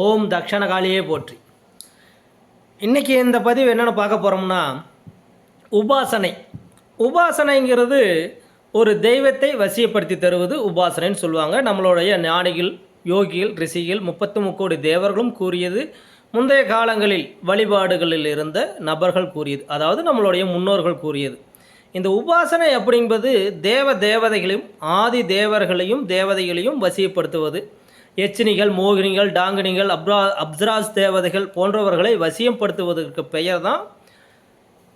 ஓம் தக்ஷணகாளியே போற்றி. இன்றைக்கி இந்த பதிவு என்னென்னு பார்க்க போகிறோம்னா உபாசனை. உபாசனைங்கிறது ஒரு தெய்வத்தை வசியப்படுத்தி தருவது உபாசனைன்னு சொல்லுவாங்க. நம்மளுடைய ஞானிகள் யோகிகள் ரிஷிகள் முப்பத்து முக்கோடி தேவர்களும் கூறியது முந்தைய காலங்களில் வழிபாடுகளில் இருந்த நபர்கள் கூறியது. அதாவது நம்மளுடைய முன்னோர்கள் கூறியது. இந்த உபாசனை அப்படிங்கிறது தேவ தேவதைகளையும் ஆதி தேவர்களையும் தேவதைகளையும் வசியப்படுத்துவது. எச்சினிகள் மோகினிகள் டாங்கினிகள் அப்ரா அப்சராஜ் தேவதைகள் போன்றவர்களை வசியப்படுத்துவதற்கு பெயர் தான்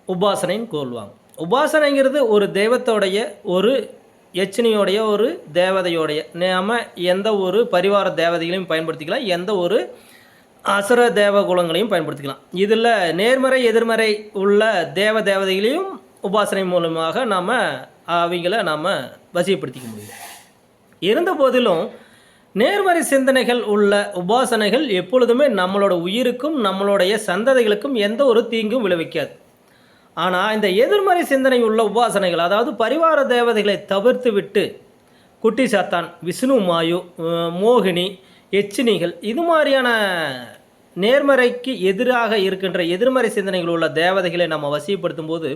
உபாசனைன்னு கூறுவாங்க உபாசனைங்கிறது ஒரு தெய்வத்தோடைய ஒரு எச்சினியோடைய ஒரு தேவதையோடைய. நாம் எந்த ஒரு பரிவார தேவதைகளையும் பயன்படுத்திக்கலாம். எந்த ஒரு அசுர தேவ குலங்களையும் பயன்படுத்திக்கலாம். இதில் நேர்மறை எதிர்மறை உள்ள தேவ தேவதைகளையும் உபாசனை மூலமாக நாம் அவங்கள நாம் வசியப்படுத்திக்க முடியும். இருந்த போதிலும் நேர்மறை சிந்தனைகள் உள்ள உபாசனைகள் எப்பொழுதுமே நம்மளோட உயிருக்கும் நம்மளுடைய சந்ததிகளுக்கும் எந்த ஒரு தீங்கும் விளைவிக்காது. ஆனால் இந்த எதிர்மறை சிந்தனை உள்ள உபாசனைகள் அதாவது பரிவார தேவதைகளை தவிர்த்து விட்டு குட்டி சாத்தான் விஷ்ணு மாயு மோகினி எச்சினிகள் இது மாதிரியான நேர்மறைக்கு எதிராக இருக்கின்ற எதிர்மறை சிந்தனைகள் உள்ள தேவதைகளை நம்ம வசியப்படுத்தும் போது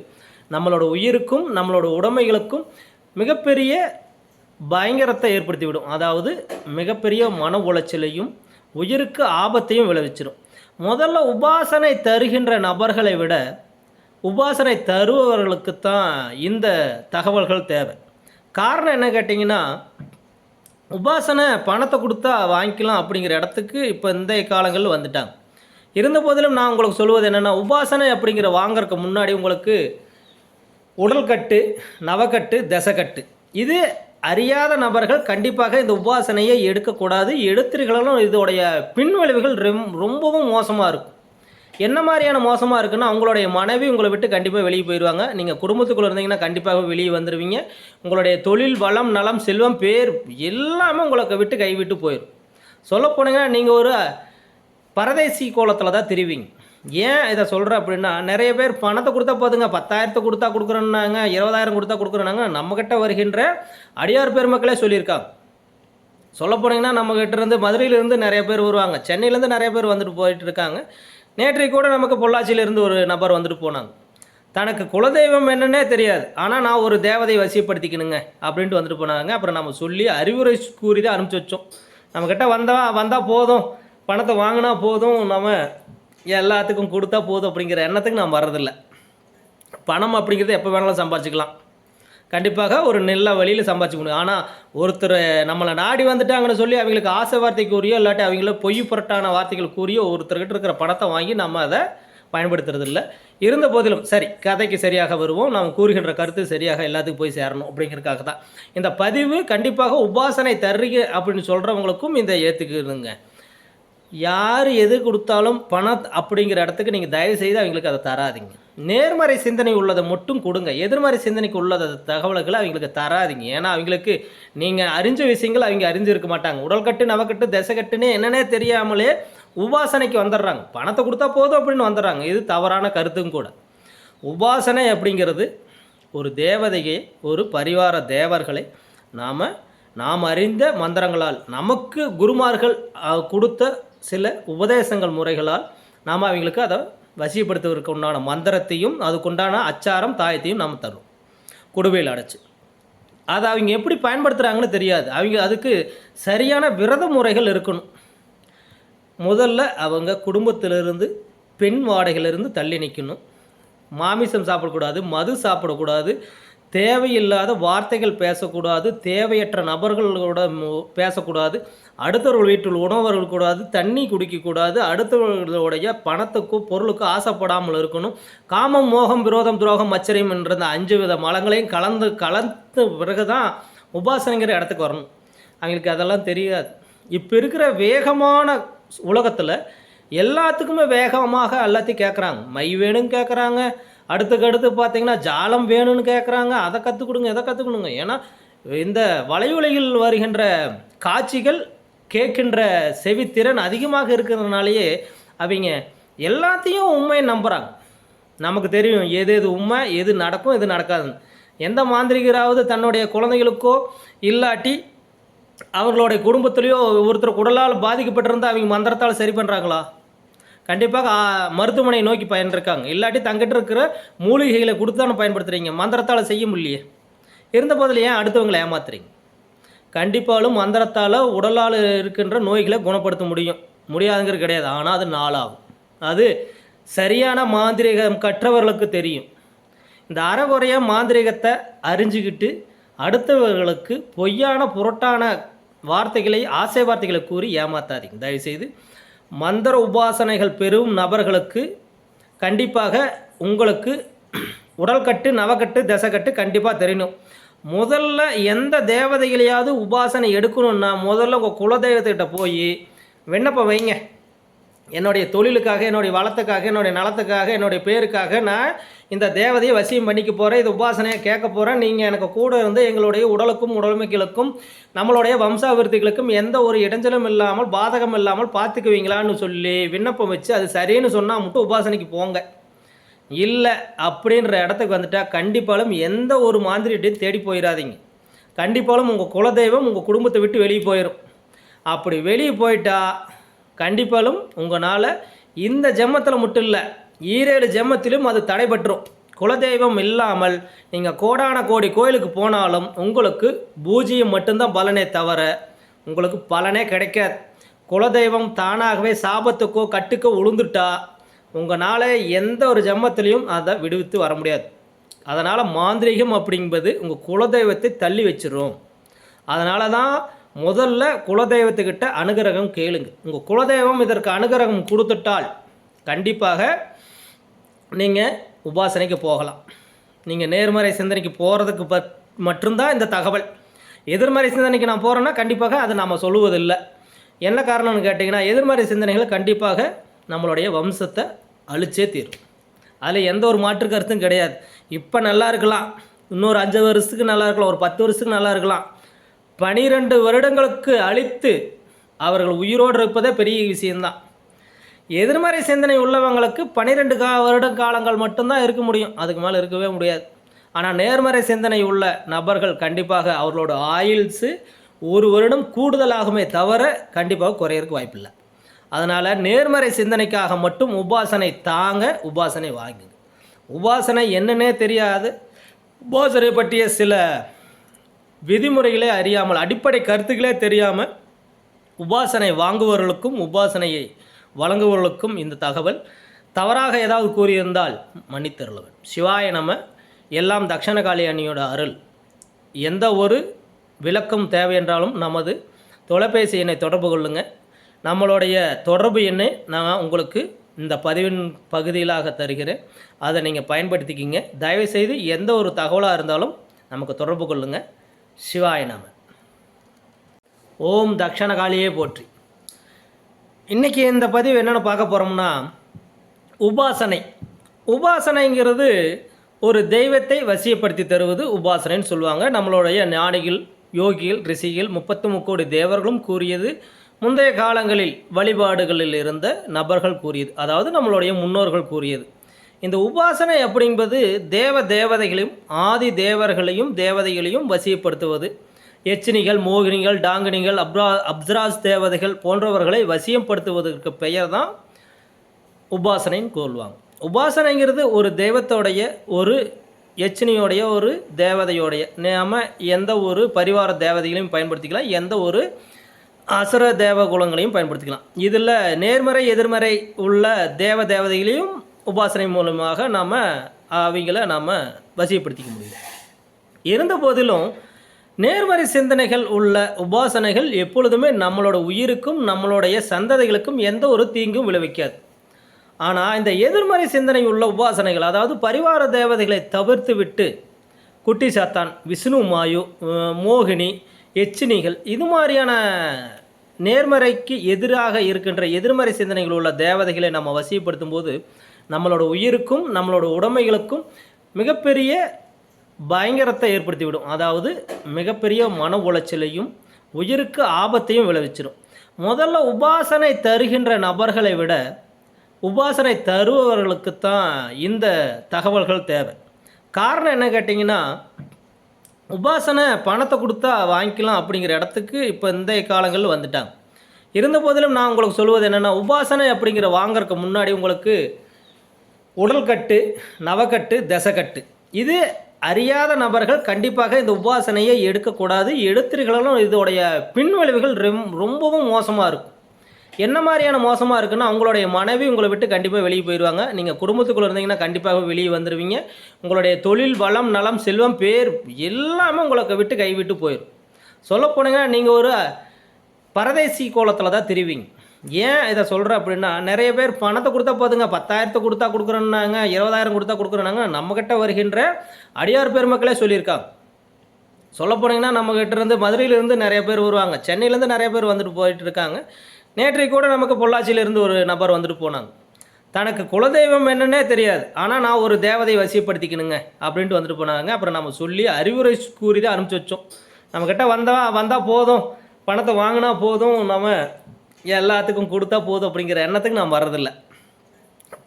நம்மளோட உயிருக்கும் நம்மளோட உடைமைகளுக்கும் மிகப்பெரிய பயங்கரத்தை ஏற்படுத்திவிடும். அதாவது மிகப்பெரிய மன உளைச்சலையும் உயிருக்கு ஆபத்தையும் விளைவிச்சிடும் முதல்ல உபாசனை தருகின்ற நபர்களை விட உபாசனை தருபவர்களுக்கு தான் இந்த தகவல்கள் தேவை. காரணம் என்ன கேட்டிங்கன்னா உபாசனை பணத்தை கொடுத்தா வாங்கிக்கலாம் அப்படிங்கிற இடத்துக்கு இப்போ இந்த காலங்களில் வந்துட்டாங்க. இருந்த போதிலும் நான் உங்களுக்கு சொல்வது என்னென்னா உபாசனை அப்படிங்கிற வாங்குறதுக்கு முன்னாடி உங்களுக்கு உடல்கட்டு நவக்கட்டு தசைக்கட்டு. இது அறியாத நபர்கள் கண்டிப்பாக இந்த உபாசனையை எடுக்கக்கூடாது. எடுத்தீர்களும் இதோடைய பின்விளைவுகள் ரொம்பவும் மோசமாக இருக்கும். என்ன மாதிரியான மோசமாக இருக்குன்னா உங்களுடைய மனைவி உங்களை விட்டு கண்டிப்பாக வெளியே போயிடுவாங்க நீங்கள் குடும்பத்துக்குள்ளே இருந்தீங்கன்னா கண்டிப்பாக வெளியே வந்துடுவீங்க உங்களுடைய தொழில் வளம் நலம் செல்வம் பேர் எல்லாமே உங்களை விட்டு கைவிட்டு போயிடும் சொல்ல போனீங்கன்னா நீங்கள் ஒரு பரதேசி கோலத்தில் தான் தெரிவிங்க. ஏன் இதை சொல்கிறேன் அப்படின்னா நிறைய பேர் பணத்தை கொடுத்தா போதுங்க. பத்தாயிரத்தை கொடுத்தா கொடுக்குறேன்னாங்க இருபதாயிரம் கொடுத்தா கொடுக்குறேன்னாங்க. நம்மக்கிட்ட வருகின்ற அடியார் பெருமக்களே சொல்லியிருக்காங்க சொல்ல போனீங்கன்னா நம்மக்கிட்ட இருந்து மதுரையிலேருந்து நிறைய பேர் வருவாங்க. சென்னையிலேருந்து நிறைய பேர் வந்துட்டு போயிட்டு இருக்காங்க நேற்றைக்கு கூட நமக்கு பொள்ளாச்சியிலேருந்து ஒரு நபர் வந்துட்டு போனாங்க. தனக்கு குலதெய்வம் என்னன்னே தெரியாது. ஆனால் நான் ஒரு தேவதை வசியப்படுத்திக்கணுங்க அப்படின்ட்டு வந்துட்டு போனாங்க. அப்புறம் நம்ம சொல்லி அறிவுரை கூறி தான் அனுப்பிச்சி வச்சோம். நம்மக்கிட்ட வந்தால் வந்தால் போதும். பணத்தை வாங்கினா போதும். நம்ம எல்லாத்துக்கும் கொடுத்தா போதும் அப்படிங்கிற எண்ணத்துக்கு நான் வர்றதில்ல. பணம் அப்படிங்கிறது எப்போ வேணாலும் சம்பாதிச்சிக்கலாம். கண்டிப்பாக ஒரு நல்ல வழியில் சம்பாதிச்சு முடியும் ஆனால் ஒருத்தர் நம்மளை நாடி வந்துட்டாங்கன்னு சொல்லி அவங்களுக்கு ஆசை வார்த்தை கூறியோ இல்லாட்டி அவங்கள பொய் புரட்டான வார்த்தைகள் கூறியோ ஒருத்தர்கிட்ட இருக்கிற பணத்தை வாங்கி நம்ம அதை பயன்படுத்துறது இல்லை இருந்த போதிலும் சரி கதைக்கு சரியாக வருவோம். நாம் கூறுகின்ற கருத்து சரியாக எல்லாத்துக்கும் போய் சேரணும் அப்படிங்கிறதுக்காக தான் இந்த பதிவு கண்டிப்பாக உபாசனை தருக அப்படின்னு சொல்கிறவங்களுக்கும் இந்த ஏற்றுக்குதுங்க யார் எது கொடுத்தாலும் பணம் அப்படிங்கிற இடத்துக்கு நீங்கள் தயவு செய்து அவங்களுக்கு அதை தராதீங்க. நேர்மறை சிந்தனை உள்ளதை மட்டும் கொடுங்க. எதிர்மறை சிந்தனைக்கு உள்ளத தகவல்களை அவங்களுக்கு தராதீங்க. ஏன்னா அவங்களுக்கு நீங்கள் அறிஞ்ச விஷயங்கள் அவங்க அறிஞ்சிருக்க மாட்டாங்க. உடல்கட்டு நவக்கட்டு திசைக்கட்டுன்னு என்னன்னே தெரியாமலே உபாசனைக்கு வந்துடுறாங்க. பணத்தை கொடுத்தா போதும் அப்படின்னு வந்துடுறாங்க. இது தவறான கருத்தும் கூட. உபாசனை அப்படிங்கிறது ஒரு தேவதையை ஒரு பரிவார தேவர்களை நாம் நாம் அறிந்த மந்திரங்களால் நமக்கு குருமார்கள் கொடுத்த சில உபதேசங்கள் முறைகளால் நாம் அவங்களுக்கு அதை வசிப்படுத்துவதற்கு உண்டான மந்திரத்தையும் அதுக்குண்டான அச்சாரம் தாயத்தையும் நாம் தரும் குடுவையில் அடைச்சி. அதை அவங்க எப்படி பயன்படுத்துகிறாங்கன்னு தெரியாது. அவங்க அதுக்கு சரியான விரத முறைகள் இருக்கணும். முதல்ல அவங்க குடும்பத்திலிருந்து பெண் வாடகையிலிருந்து தள்ளி நிற்கணும் மாமிசம் சாப்பிடக்கூடாது மது சாப்பிடக்கூடாது தேவையில்லாத வார்த்தைகள் பேசக்கூடாது தேவையற்ற நபர்களோட மு- பேசக்கூடாது அடுத்தவர்கள் வீட்டில் உணவர்கள் கூடாது தண்ணி குடிக்கக்கூடாது அடுத்தவர்களுடைய பணத்துக்கோ பொருளுக்கோ ஆசைப்படாமல் இருக்கணும். காமம் மோகம் விரோதம் துரோகம் மச்சரியம் என்ற அந்த அஞ்சு வித மலங்களையும் கலந்து கலந்த பிறகு தான் உபாசனைங்கிற இடத்துக்கு வரணும். அவங்களுக்கு அதெல்லாம் தெரியாது. இப்போ இருக்கிற வேகமான உலகத்தில் எல்லாத்துக்குமே வேகமாக எல்லாத்தையும் கேட்குறாங்க மை வேணும்னு கேட்குறாங்க அடுத்துக்கு அடுத்து பார்த்தீங்கன்னா ஜாலம் வேணும்னு கேட்குறாங்க அதை கற்றுக் கொடுங்க எதை கற்றுக் கொடுங்க ஏன்னா இந்த வலையுலையில் வருகின்ற காட்சிகள் கேட்கின்ற செவித்திறன் அதிகமாக இருக்கிறதுனாலேயே அவங்க எல்லாத்தையும் உண்மையை நம்புகிறாங்க நமக்கு தெரியும் எது எது உண்மை எது நடக்கும் எது நடக்காதுன்னு. எந்த மாந்திரிகராவது தன்னுடைய குழந்தைகளுக்கோ இல்லாட்டி அவர்களுடைய குடும்பத்துலேயோ ஒருத்தர் உடலால் பாதிக்கப்பட்டிருந்தால் அவங்க மந்திரத்தால் சரி பண்ணுறாங்களா கண்டிப்பாக மருத்துவமனையை மருத்துவமனை நோக்கி பயன்றிருக்காங்க இல்லாட்டி தங்கிட்ட இருக்கிற மூலிகைகளை கொடுத்து தானே பயன்படுத்துகிறீங்க மந்திரத்தால் செய்ய முடியலையே. இருந்த போதில் ஏன் அடுத்தவங்களை ஏமாத்துறீங்க? கண்டிப்பாலும் மந்திரத்தால் உடலால் இருக்கின்ற நோய்களை குணப்படுத்த முடியும். முடியாதுங்கிறது கிடையாது. ஆனால் அது நாளாகும். அது சரியான மாந்திரீகம் கற்றவர்களுக்கு தெரியும். இந்த அறகுறைய மாந்திரீகத்தை அறிஞ்சுக்கிட்டு அடுத்தவர்களுக்கு பொய்யான புரட்டான வார்த்தைகளை ஆசை வார்த்தைகளை கூறி ஏமாத்தாதீங்க. தயவுசெய்து மந்திர உபாசனைகள் பெறும் நபர்களுக்கு கண்டிப்பாக உங்களுக்கு உடல்கட்டு நவக்கட்டு தசைக்கட்டு கண்டிப்பாக தெரியணும் முதல்ல எந்த தேவதைகளையாவது உபாசனை எடுக்கணும்னா முதல்ல உங்கள் குலதெய்வத்துக்கிட்ட போய் விண்ணப்பம் வைங்க. என்னுடைய தொழிலுக்காக என்னுடைய வளத்துக்காக என்னுடைய நலத்துக்காக என்னுடைய பேருக்காக நான் இந்த தேவதையை வசியம் பண்ணிக்க போகிறேன் இது உபாசனையை கேட்க போகிறேன் நீங்கள் எனக்கு கூட இருந்து எங்களுடைய உடலுக்கும் உடமைகளுக்கும் நம்மளுடைய வம்சாவிருத்திகளுக்கும் எந்த ஒரு இடைஞ்சலும் இல்லாமல் பாதகம் இல்லாமல் பார்த்துக்குவீங்களான்னு சொல்லி விண்ணப்பம் வச்சு அது சரின்னு சொன்னால் மட்டும் உபாசனைக்கு போங்க. இல்லை அப்படின்ற இடத்துக்கு வந்துட்டால் கண்டிப்பாலும் எந்த ஒரு மாந்திரிட்டையும் தேடி போயிடாதீங்க கண்டிப்பாலும் உங்கள் குலதெய்வம் உங்கள் குடும்பத்தை விட்டு வெளியே போயிடும் அப்படி வெளியே போயிட்டா கண்டிப்பாலும் உங்களால் இந்த ஜெம்மத்தில் மட்டும் இல்லை ஈரேழு ஜெம்மத்திலும் அது தடைபட்டுரும். குலதெய்வம் இல்லாமல் நீங்கள் கோடான கோடி கோயிலுக்கு போனாலும் உங்களுக்கு பூஜ்ஜியம் மட்டும்தான் பலனே தவிர உங்களுக்கு பலனே கிடைக்காது. குலதெய்வம் தானாகவே சாபத்துக்கோ கட்டுக்கோ உளுந்துட்டா உங்களால் எந்த ஒரு ஜென்மத்திலையும் அதை விடுவித்து வர முடியாது. அதனால் மாந்திரீகம் அப்படிங்கிறது உங்கள் குலதெய்வத்தை தள்ளி வச்சிடும் அதனால தான் முதல்ல குலதெய்வத்துக்கிட்ட அனுகிரகம் கேளுங்க. உங்கள் குலதெய்வம் இதற்கு அனுகிரகம் கொடுத்துட்டால் கண்டிப்பாக நீங்கள் உபாசனைக்கு போகலாம். நீங்கள் நேர்மறை சிந்தனைக்கு போகிறதுக்கு ப மட்டும்தான் இந்த தகவல். எதிர்மறை சிந்தனைக்கு நான் போகிறேன்னா கண்டிப்பாக அதை நாம் சொல்லுவதில்லை. என்ன காரணம்னு கேட்டிங்கன்னா எதிர்மறை சிந்தனைகள் கண்டிப்பாக நம்மளுடைய வம்சத்தை அழிச்சே தீரும். அதில் எந்த ஒரு மாற்று கருத்தும் கிடையாது. இப்போ நல்லா இருக்கலாம். இன்னொரு அஞ்சு வருஷத்துக்கு நல்லா இருக்கலாம். ஒரு பத்து வருஷத்துக்கு நல்லா இருக்கலாம். பனிரெண்டு வருடங்களுக்கு அழித்து அவர்கள் உயிரோடு இருப்பதே பெரிய விஷயந்தான் எதிர்மறை சிந்தனை உள்ளவங்களுக்கு பனிரெண்டு கா வருட காலங்கள் மட்டும்தான் இருக்க முடியும். அதுக்கு மேலே இருக்கவே முடியாது. ஆனால் நேர்மறை சிந்தனை உள்ள நபர்கள் கண்டிப்பாக அவர்களோட ஆயில்ஸு ஒரு வருடம் கூடுதலாகுமே தவிர கண்டிப்பாக குறையிறதுக்கு வாய்ப்பில்லை. அதனால் நேர்மறை சிந்தனைக்காக மட்டும் உபாசனை தாங்க உபாசனை வாங்குங்க. உபாசனை என்னன்னே தெரியாது. உபாசனை பற்றிய சில விதிமுறைகளே அறியாமல் அடிப்படை கருத்துக்களே தெரியாமல் உபாசனை வாங்குபவர்களுக்கும் உபாசனையை வழங்குபவர்களுக்கும் இந்த தகவல் தவறாக ஏதாவது கூறியிருந்தால் மன்னித்தருளவன் சிவாய நம எல்லாம் தக்ஷணகாளி அணியோட அருள். எந்த ஒரு விளக்கம் தேவை என்றாலும் நமது தொலைபேசி எண்ணை தொடர்பு கொள்ளுங்கள் நம்மளுடைய தொடர்பு எண்ணை நான் உங்களுக்கு இந்த பதிவின் பகுதியிலாக தருகிறேன். அதை நீங்கள் பயன்படுத்திக்கிங்க. தயவுசெய்து எந்த ஒரு தகவலாக இருந்தாலும் நமக்கு தொடர்பு கொள்ளுங்கள் சிவாய நம. ஓம் தக்ஷணகாளியே போற்றி. இன்றைக்கி இந்த பதிவு என்னென்னு பார்க்க போகிறோம்னா உபாசனை. உபாசனைங்கிறது ஒரு தெய்வத்தை வசியப்படுத்தி தருவது உபாசனைன்னு சொல்லுவாங்க. நம்மளுடைய ஞானிகள் யோகிகள் ரிஷிகள் முப்பத்து முக்கோடி தேவர்களும் கூறியது முந்தைய காலங்களில் வழிபாடுகளில் இருந்த நபர்கள் கூறியது. அதாவது நம்மளுடைய முன்னோர்கள் கூறியது. இந்த உபாசனை அப்படிங்கிறது தேவ தேவதைகளையும் ஆதி தேவர்களையும் தேவதைகளையும் வசியப்படுத்துவது. எச்சினிகள் மோகினிகள் டாங்கினிகள் அப்ரா அப்சராஸ் தேவதைகள் போன்றவர்களை வசியப்படுத்துவதற்கு பெயர் தான் உபாசனைன்னு கூறுவாங்க உபாசனைங்கிறது ஒரு தெய்வத்தோடைய ஒரு எச்சினியோடைய ஒரு தேவதையோடைய. நாம் எந்த ஒரு பரிவார தேவதைகளையும் பயன்படுத்திக்கலாம் எந்த ஒரு அசுர தேவ குலங்களையும் பயன்படுத்திக்கலாம். இதில் நேர்மறை எதிர்மறை உள்ள தேவ தேவதைகளையும் உபாசனை மூலமாக நாம் அவங்கள நாம் வசியப்படுத்திக்க முடியும். இருந்த போதிலும் நேர்மறை சிந்தனைகள் உள்ள உபாசனைகள் எப்பொழுதுமே நம்மளோட உயிருக்கும் நம்மளுடைய சந்ததிகளுக்கும் எந்த ஒரு தீங்கும் விளைவிக்காது. ஆனால் இந்த எதிர்மறை சிந்தனை உள்ள உபாசனைகள் அதாவது பரிவார தேவதைகளை தவிர்த்து விட்டு குட்டி சாத்தான் விஷ்ணு மாயு மோகினி எச்சினிகள் இது மாதிரியான நேர்மறைக்கு எதிராக இருக்கின்ற எதிர்மறை சிந்தனைகள் உள்ள தேவதைகளை நம்ம வசியப்படுத்தும் போது நம்மளோட உயிருக்கும் நம்மளோட உடைமைகளுக்கும் மிகப்பெரிய பயங்கரத்தை ஏற்படுத்திவிடும். அதாவது மிகப்பெரிய மன உளைச்சலையும் உயிருக்கு ஆபத்தையும் விளைவிச்சிடும் முதல்ல உபாசனை தருகின்ற நபர்களை விட உபாசனை தருபவர்களுக்கு தான் இந்த தகவல்கள் தேவை. காரணம் என்ன கேட்டிங்கன்னா உபாசனை பணத்தை கொடுத்தா வாங்கிக்கலாம் அப்படிங்கிற இடத்துக்கு இப்போ இந்த காலங்களில் வந்துட்டாங்க. இருந்த போதிலும் நான் உங்களுக்கு சொல்வது என்னென்னா உபாசனை அப்படிங்கிற வாங்குறதுக்கு முன்னாடி உங்களுக்கு உடல்கட்டு நவக்கட்டு தசைக்கட்டு இது அறியாத நபர்கள் கண்டிப்பாக இந்த உபாசனையை எடுக்கக்கூடாது. எடுத்துருகளும் இதோடைய பின்விளைவுகள் ரொம்பவும் மோசமாக இருக்கும். என்ன மாதிரியான மோசமாக இருக்குன்னா உங்களுடைய மனைவி உங்களை விட்டு கண்டிப்பாக வெளியே போயிடுவாங்க நீங்கள் குடும்பத்துக்குள்ளே இருந்தீங்கன்னா கண்டிப்பாக வெளியே வந்துடுவீங்க உங்களுடைய தொழில் வளம் நலம் செல்வம் பேர் எல்லாமே உங்களை விட்டு கைவிட்டு போயிடும் சொல்லப்போனீங்கன்னா நீங்கள் ஒரு பரதேசி கோலத்தில் தான் திரிவீங்க. ஏன் இதை சொல்கிறேன் அப்படின்னா நிறைய பேர் பணத்தை கொடுத்தா போதுங்க. பத்தாயிரத்தை கொடுத்தா கொடுக்குறேன்னாங்க இருபதாயிரம் கொடுத்தா கொடுக்குறேன்னாங்க. நம்மக்கிட்ட வருகின்ற அடியார் பெருமக்களே சொல்லியிருக்காங்க. சொல்ல போனீங்கன்னா நம்மக்கிட்ட இருந்து மதுரையிலேருந்து நிறைய பேர் வருவாங்க. சென்னையிலேருந்து நிறைய பேர் வந்துட்டு போயிட்டு இருக்காங்க நேற்றைக்கு கூட நமக்கு பொள்ளாச்சியிலேருந்து ஒரு நபர் வந்துட்டு போனாங்க. தனக்கு குலதெய்வம் என்னன்னே தெரியாது. ஆனால் நான் ஒரு தேவதை வசியப்படுத்திக்கணுங்க அப்படின்ட்டு வந்துட்டு போனாங்க. அப்புறம் நம்ம சொல்லி அறிவுரை கூறி தான் அனுப்பிச்சி வச்சோம். நம்மக்கிட்ட வந்தால் வந்தால் போதும். பணத்தை வாங்கினா போதும். நம்ம எல்லாத்துக்கும் கொடுத்தா போதும் அப்படிங்கிற எண்ணத்துக்கு நான் வர்றதில்ல.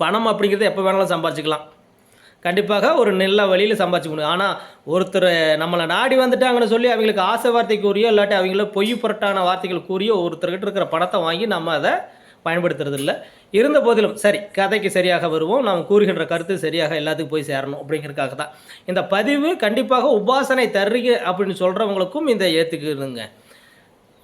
பணம் அப்படிங்கிறது எப்போ வேணாலும் சம்பாதிச்சிக்கலாம். கண்டிப்பாக ஒரு நல்ல வழியில் சம்பாதிச்சு முடியும் ஆனால் ஒருத்தர் நம்மளை நாடி வந்துட்டாங்கன்னு சொல்லி அவங்களுக்கு ஆசை வார்த்தை கூறியோ இல்லாட்டி அவங்கள பொய் புரட்டான வார்த்தைகள் கூறியோ ஒருத்தர்கிட்ட இருக்கிற பணத்தை வாங்கி நம்ம அதை பயன்படுத்துறது இல்லை இருந்த போதிலும் சரி கதைக்கு சரியாக வருவோம். நாம் கூறுகின்ற கருத்து சரியாக எல்லாத்துக்கும் போய் சேரணும் அப்படிங்கிறதுக்காக தான் இந்த பதிவு கண்டிப்பாக உபாசனை தருக அப்படின்னு சொல்கிறவங்களுக்கும் இந்த ஏற்றுக்குதுங்க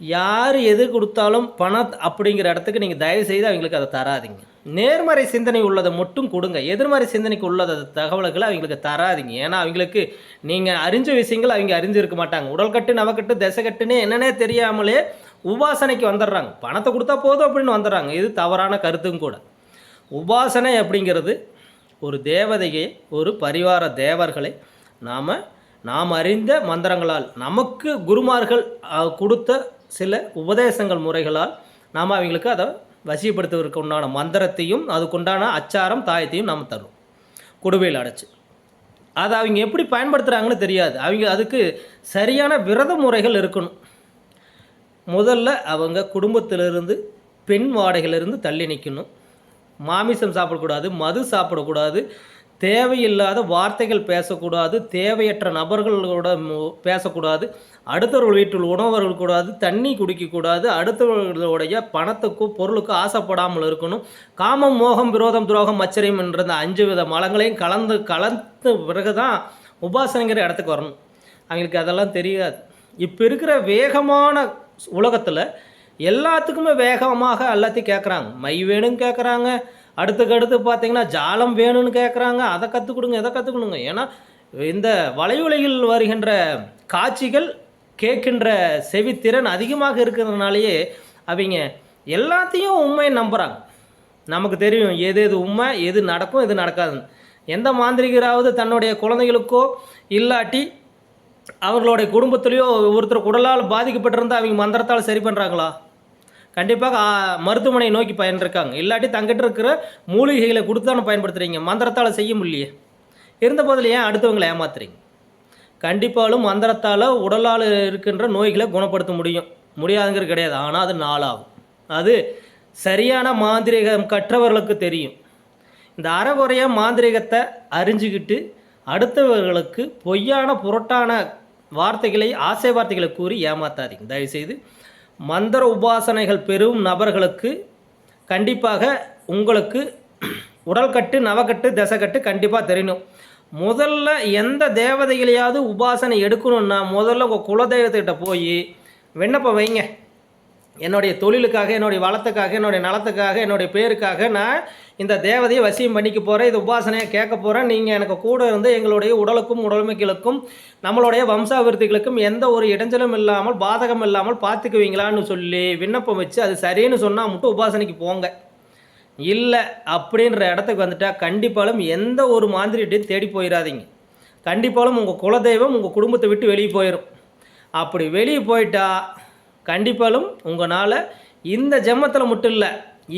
யார் எது கொடுத்தாலும் பணம் அப்படிங்கிற இடத்துக்கு நீங்கள் தயவு செய்து அவங்களுக்கு அதை தராதிங்க. நேர்மறை சிந்தனை உள்ளதை மட்டும் கொடுங்க. எதிர்மறை சிந்தனைக்கு உள்ளத தகவல்களை அவங்களுக்கு தராதிங்க. ஏன்னா அவங்களுக்கு நீங்கள் அறிஞ்ச விஷயங்கள் அவங்க அறிஞ்சிருக்க மாட்டாங்க. உடல்கட்டு நவக்கட்டு திசைக்கட்டுன்னு என்னன்னே தெரியாமலே உபாசனைக்கு வந்துடுறாங்க. பணத்தை கொடுத்தா போதும் அப்படின்னு வந்துடுறாங்க. இது தவறான கருத்தும் கூட. உபாசனை அப்படிங்கிறது ஒரு தேவதையை ஒரு பரிவார தேவர்களை நாம் நாம் அறிந்த மந்திரங்களால் நமக்கு குருமார்கள் கொடுத்த சில உபதேசங்கள் முறைகளால் நாம் அவங்களுக்கு அதை வசியப்படுத்துவதற்கு உண்டான மந்திரத்தையும் அதுக்குண்டான அச்சாரம் தாயத்தையும் நாம் தரும் குடுவையில் அடைச்சி. அதை அவங்க எப்படி பயன்படுத்துகிறாங்கன்னு தெரியாது. அவங்க அதுக்கு சரியான விரத முறைகள் இருக்கணும். முதல்ல அவங்க குடும்பத்திலிருந்து பெண் வாடகையிலிருந்து தள்ளி நிற்கணும் மாமிசம் சாப்பிடக்கூடாது மது சாப்பிடக்கூடாது தேவையில்லாத வார்த்தைகள் பேசக்கூடாது தேவையற்ற நபர்களோட மு- பேசக்கூடாது அடுத்தவர்கள் வீட்டில் உணவர்கள் கூடாது தண்ணி குடிக்கக்கூடாது அடுத்தவர்களுடைய பணத்துக்கும் பொருளுக்கும் ஆசைப்படாமல் இருக்கணும். காமம் மோகம் விரோதம் துரோகம் மச்சரியம் என்ற அந்த அஞ்சு வித மலங்களையும் கலந்து கலந்த பிறகு தான் உபாசனைங்கிற இடத்துக்கு வரணும். அவங்களுக்கு அதெல்லாம் தெரியாது. இப்போ இருக்கிற வேகமான உலகத்தில் எல்லாத்துக்குமே வேகமாக எல்லாத்தையும் கேட்குறாங்க மை வேணும்னு கேட்குறாங்க அடுத்துக்கு அடுத்து பார்த்தீங்கன்னா ஜாலம் வேணும்னு கேட்குறாங்க அதை கற்றுக் கொடுங்க எதை கற்றுக் கொடுங்க ஏன்னா இந்த வலையுலையில் வருகின்ற காட்சிகள் கேட்கின்ற செவித்திறன் அதிகமாக இருக்கிறதுனாலேயே அவங்க எல்லாத்தையும் உண்மையை நம்புகிறாங்க நமக்கு தெரியும் எது எது உண்மை எது நடக்கும் எது நடக்காதுன்னு. எந்த மாந்திரிகராவது தன்னுடைய குழந்தைகளுக்கோ இல்லாட்டி அவர்களுடைய குடும்பத்துலேயோ ஒருத்தர் உடலால் பாதிக்கப்பட்டிருந்தால் அவங்க மந்திரத்தால் சரி பண்ணுறாங்களா கண்டிப்பாக மருத்துவமனையை நோக்கி பயன்றிருக்காங்க இல்லாட்டி தங்கிட்ட இருக்கிற மூலிகைகளை கொடுத்து தானே பயன்படுத்துகிறீங்க மந்திரத்தால் செய்ய முடியலையே. இருந்த போதில் ஏன் அடுத்தவங்களை ஏமாத்துறீங்க? கண்டிப்பாலும் மந்திரத்தால் உடலால் இருக்கின்ற நோய்களை குணப்படுத்த முடியும். முடியாதுங்கிறது கிடையாது. ஆனால் அது நாளாகும். அது சரியான மாந்திரீகம் கற்றவர்களுக்கு தெரியும். இந்த அறகுறைய மாந்திரீகத்தை அறிஞ்சுக்கிட்டு அடுத்தவர்களுக்கு பொய்யான புரட்டான வார்த்தைகளை ஆசை வார்த்தைகளை கூறி ஏமாத்தாதீங்க. தயவுசெய்து மந்திர உபாசனைகள் பெறும் நபர்களுக்கு கண்டிப்பாக உங்களுக்கு உடல்கட்டு நவக்கட்டு தசைக்கட்டு கண்டிப்பாக தெரியணும் முதல்ல எந்த தேவதைகளையாவது உபாசனை எடுக்கணும்னா முதல்ல உங்கள் குலதெய்வத்துக்கிட்ட போய் விண்ணப்பம் வைங்க. என்னுடைய தொழிலுக்காக என்னுடைய வளத்துக்காக என்னுடைய நலத்துக்காக என்னுடைய பேருக்காக நான் இந்த தேவதையை வசியம் பண்ணிக்க போகிறேன் இது உபாசனையை கேட்க போகிறேன் நீங்கள் எனக்கு கூட இருந்து எங்களுடைய உடலுக்கும் உடல்மைகளுக்கும் நம்மளுடைய வம்சாவிருத்திகளுக்கும் எந்த ஒரு இடைஞ்சலும் இல்லாமல் பாதகம் இல்லாமல் பார்த்துக்குவீங்களான்னு சொல்லி விண்ணப்பம் வச்சு அது சரின்னு சொன்னால் மட்டும் உபாசனைக்கு போங்க. இல்லை அப்படின்ற இடத்துக்கு வந்துட்டால் கண்டிப்பாலும் எந்த ஒரு மாந்திரிட்டையும் தேடி போயிடாதீங்க கண்டிப்பாலும் உங்கள் குலதெய்வம் உங்கள் குடும்பத்தை விட்டு வெளியே போயிடும் அப்படி வெளியே போயிட்டால் கண்டிப்பாலும் உங்களால் இந்த ஜெம்மத்தில் மட்டும் இல்லை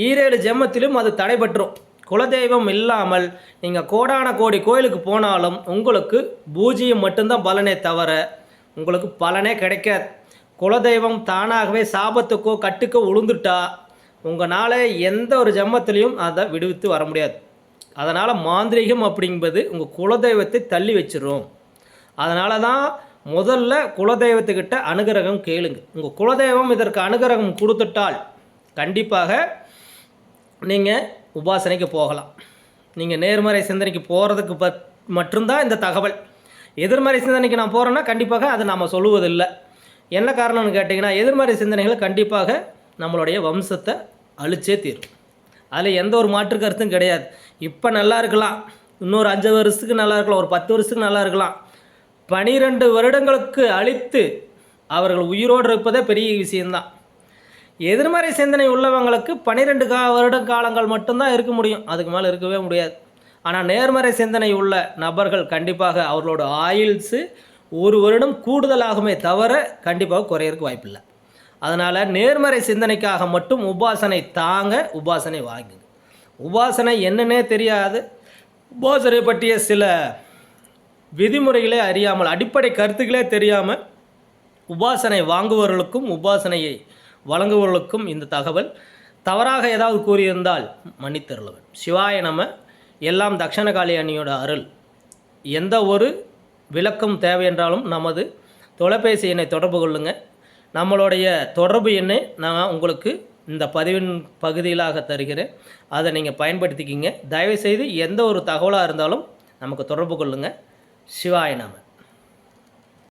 ஈரேழு ஜெம்மத்திலும் அது தடைபற்றும் குலதெய்வம் இல்லாமல் நீங்கள் கோடான கோடி கோயிலுக்கு போனாலும் உங்களுக்கு பூஜ்ஜியம் மட்டும்தான் பலனே தவிர உங்களுக்கு பலனே கிடைக்காது. குலதெய்வம் தானாகவே சாபத்துக்கோ கட்டுக்கோ உளுந்துட்டா உங்களால் எந்த ஒரு ஜென்மத்திலையும் அதை விடுவித்து வர முடியாது. அதனால் மாந்திரீகம் அப்படிங்கிறது உங்கள் குலதெய்வத்தை தள்ளி வச்சிடும் அதனால தான் முதல்ல குலதெய்வத்துக்கிட்ட அனுகிரகம் கேளுங்க. உங்கள் குலதெய்வம் இதற்கு அனுகிரகம் கொடுத்துட்டால் கண்டிப்பாக நீங்கள் உபாசனைக்கு போகலாம். நீங்கள் நேர்மறை சிந்தனைக்கு போகிறதுக்கு ப மட்டும்தான் இந்த தகவல். எதிர்மறை சிந்தனைக்கு நான் போகிறேன்னா கண்டிப்பாக அதை நாம் சொல்லுவதில்லை. என்ன காரணம்னு கேட்டிங்கன்னா எதிர்மறை சிந்தனைகள் கண்டிப்பாக நம்மளுடைய வம்சத்தை அழிச்சே தீரும். அதில் எந்த ஒரு மாற்று கருத்தும் கிடையாது. இப்போ நல்லா இருக்கலாம். இன்னொரு அஞ்சு வருஷத்துக்கு நல்லா இருக்கலாம். ஒரு பத்து வருஷத்துக்கு நல்லா இருக்கலாம். பனிரெண்டு வருடங்களுக்கு அழித்து அவர்கள் உயிரோடு இருப்பதே பெரிய விஷயம்தான். எதிர்மறை சிந்தனை உள்ளவங்களுக்கு பனிரெண்டு கா வருட காலங்கள் மட்டும்தான் இருக்க முடியும். அதுக்கு மேலே இருக்கவே முடியாது. ஆனால் நேர்மறை சிந்தனை உள்ள நபர்கள் கண்டிப்பாக அவர்களோட ஆயில்ஸு ஒரு வருடம் கூடுதலாகுமே தவிர கண்டிப்பாக குறையிறதுக்கு வாய்ப்பில்லை. அதனால் நேர்மறை சிந்தனைக்காக மட்டும் உபாசனை தாங்க உபாசனை வாங்குங்க. உபாசனை என்னன்னே தெரியாது. உபாசனை பற்றிய சில விதிமுறைகளே அறியாமல் அடிப்படை கருத்துக்களே தெரியாமல் உபாசனை வாங்குபவர்களுக்கும் உபாசனையை வழங்குபவர்களுக்கும் இந்த தகவல் தவறாக ஏதாவது கூறியிருந்தால் மன்னித்தருளவன் சிவாய நம எல்லாம் தக்ஷணகாளி அணியோட அருள். எந்த ஒரு விளக்கம் தேவை என்றாலும் நமது தொலைபேசி எண்ணை தொடர்பு கொள்ளுங்கள் நம்மளுடைய தொடர்பு எண்ணை நான் உங்களுக்கு இந்த பதிவின் பகுதியிலாக தருகிறேன். அதை நீங்கள் பயன்படுத்திக்கிங்க. தயவுசெய்து எந்த ஒரு தகவலாக இருந்தாலும் நமக்கு தொடர்பு கொள்ளுங்கள் சிவாய நம